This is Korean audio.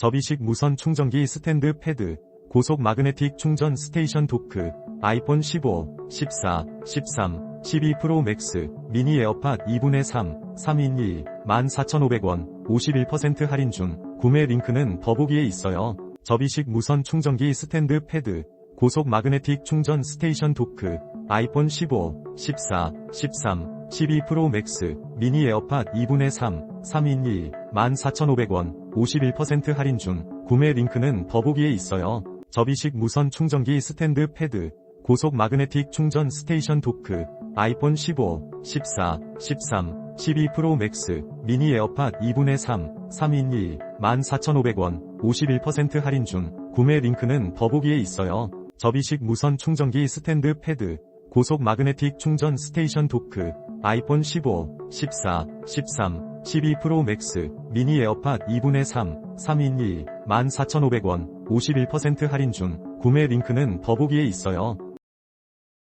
접이식 무선 충전기 스탠드 패드, 고속 마그네틱 충전 스테이션 도크, 아이폰 15, 14, 13, 12 프로 맥스, 미니 에어팟 2분의 3, 3인 1, 14,500원, 51% 할인 중, 구매 링크는 더보기에 있어요. 접이식 무선 충전기 스탠드 패드, 고속 마그네틱 충전 스테이션 도크, 아이폰 15, 14, 13, 12 프로 맥스, 미니 에어팟 2분의 3, 3인 1, 14,500원, 51% 할인 중, 구매 링크는 더보기에 있어요. 접이식 무선 충전기 스탠드 패드, 고속 마그네틱 충전 스테이션 도크, 아이폰 15, 14, 13, 12 프로 맥스, 미니 에어팟 2분의 3, 3인 1, 14,500원, 51% 할인 중, 구매 링크는 더보기에 있어요. 접이식 무선 충전기 스탠드 패드, 고속 마그네틱 충전 스테이션 도크, 아이폰 15, 14, 13, 12 프로 맥스, 미니 에어팟 2분의 3, 3인 1, 14,500원, 51% 할인 중, 구매 링크는 더보기에 있어요.